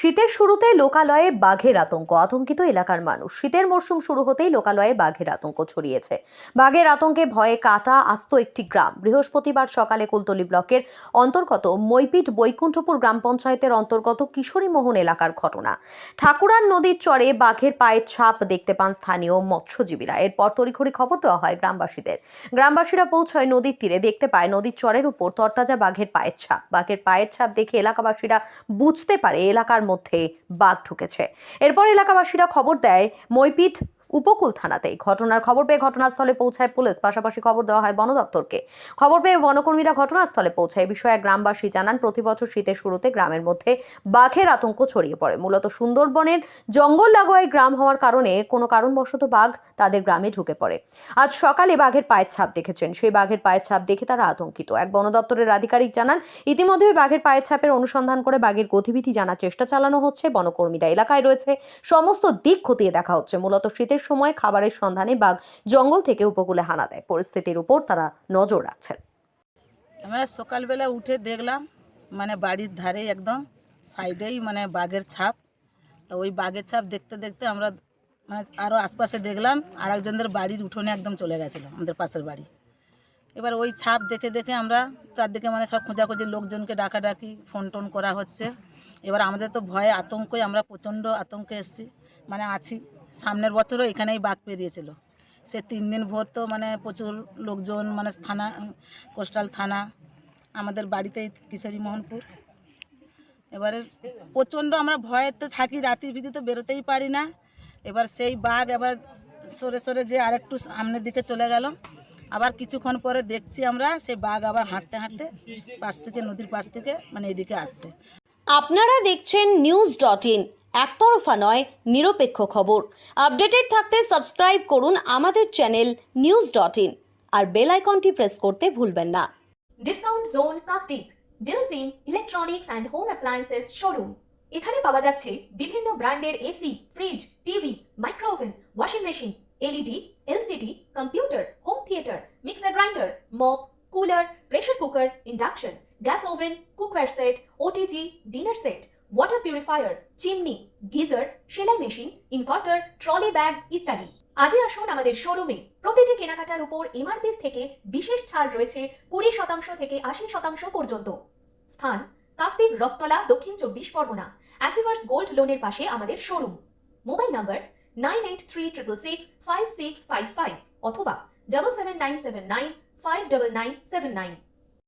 শীতের শুরুতে লোকালয়ে বাঘের আতঙ্ক, আতঙ্কিত এলাকার মানুষ। শীতের মরশুম শুরু হতেই লোকালয়ে বাঘের আতঙ্ক ছড়িয়েছে। বাঘের আতঙ্কে ভয়ে কাটা আস্ত একটি গ্রাম। বৃহস্পতিবার সকালে কুলতলি ব্লকের অন্তর্গত মৈপিট বৈকুণ্ঠপুর গ্রাম পঞ্চায়েতের অন্তর্গত কিশোরীমোহন এলাকার ঘটনা। ঠাকুরান নদীর চরে বাঘের পায়ের ছাপ দেখতে পান স্থানীয় মৎস্যজীবীরা। এরপর তড়িঘড়ি খবর দেওয়া হয় গ্রামবাসীদের। গ্রামবাসীরা পৌঁছয় নদীর তীরে। দেখতে পায় নদীর চরের উপর তরতাজা বাঘের পায়ের ছাপ। বাঘের পায়ের ছাপ দেখে এলাকাবাসীরা বুঝতে পারে এলাকার মধ্যে বাঘ ঢুকেছে। এরপর এলাকাবাসীরা খবর দেয় মৈপিট উপকূল থানাতেই ঘটনার খবর পেয়ে ঘটনাস্থলে পৌঁছায় পুলিশ। পাশাপাশি খবর দেওয়া হয় বন দপ্তরকে। খবর পেয়ে বনকর্মীরা ঘটনাস্থলে পৌঁছায়। বিষয়ে গ্রামবাসী জানান, প্রতি বছর শীতের শুরুতে গ্রামের মধ্যে বাঘের আতঙ্ক ছড়িয়ে পড়ে। মূলত সুন্দরবনের জঙ্গল লাগোয়া এই গ্রাম হওয়ার কারণে কোনো কারণবশত বাঘ তাদের গ্রামে ঢুকে পড়ে। আজ সকালে বাঘের পায়ের ছাপ দেখেছেন। সেই বাঘের পায়ের ছাপ দেখে তারা আতঙ্কিত। এক বন দপ্তরের আধিকারিক জানান, ইতিমধ্যে বাঘের পায়ের ছাপের অনুসন্ধান করে বাঘের গতিবিধি জানার চেষ্টা চালানো হচ্ছে। বনকর্মীরা এলাকায় রয়েছে। সমস্ত দিক খতিয়ে দেখা হচ্ছে। মূলত শীতের সময় খাবারের সন্ধানে বাঘ জঙ্গল থেকে উপকূলে হানা দেয়। পরিস্থিতির উপর তারা নজর রাখছেন। আমরা সকালবেলা উঠে দেখলাম মানে বাড়ির ধারে একদম সাইডেই মানে বাঘের ছাপ। তো ওই বাঘের ছাপ দেখতে দেখতে আমরা মানে আরও আশপাশে দেখলাম আর একজনদের বাড়ির উঠোনে একদম চলে গেছিল, আমাদের পাশের বাড়ি। এবার ওই ছাপ দেখে দেখে আমরা চারদিকে মানে সব খোঁজাখুঁজি, লোকজনকে ডাকাডাকি ফোন টোন করা হচ্ছে। এবার আমাদের তো ভয়ে আতঙ্কই, আমরা প্রচণ্ড আতঙ্কে এসেছি মানে আছি। সামনের বছরও এখানেই বাঘ পেরিয়েছিল। সে তিন দিন ভোর তো মানে প্রচুর লোকজন মানে থানা, কোস্টাল থানা, আমাদের বাড়িতেই কিশোরী মোহনপুর এবারে প্রচণ্ড আমরা ভয়েতে থাকি, রাতির ভিতরে বেরোতেই পারি না। এবার সেই বাঘ এবার সরে সরে যে আরেকটু সামনের দিকে চলে গেল। আবার কিছুক্ষণ পরে দেখছি আমরা সেই বাঘ আবার হাঁটতে হাঁটতে পাশ থেকে, নদীর পাশ থেকে মানে এদিকে আসছে। আপনারা দেখছেন নিউজ ডট ইন একতরফা নয়, নিরপেক্ষ খবর। আপডেটেড থাকতে সাবস্ক্রাইব করুন আমাদের চ্যানেল নিউজ ডট ইন। আর বেল আইকনটি প্রেস করতে ভুলবেন না। Discount zone Kartik ডিলসিন electronics and home appliances showroom. এখানে পাওয়া যাচ্ছে বিভিন্ন ব্র্যান্ডের AC, fridge, TV, microwave, washing machine, LED, LCD, computer, home theatre, mixer grinder mop cooler, pressure cooker, induction, gas oven, cookware set, OTG, dinner set water purifier chimney geyser সেলাই machine inverter trolley bag ইত্যাদি। আজই আসুন আমাদের শোরুমে প্রতিটি কেনাকাটার উপর এমআরপির থেকে বিশেষ ছাড় রয়েছে কুড়ি শতাংশ থেকে আশি শতাংশ পর্যন্ত। স্থান কাকদ্বীপ রথতলা, দক্ষিণ চব্বিশ পরগনা। অ্যাচিভার্স গোল্ড লোনের পাশে আমাদের showroom mobile number nine eight three triple six five six five five অথবা double seven nine seven nine five double nine seven nine.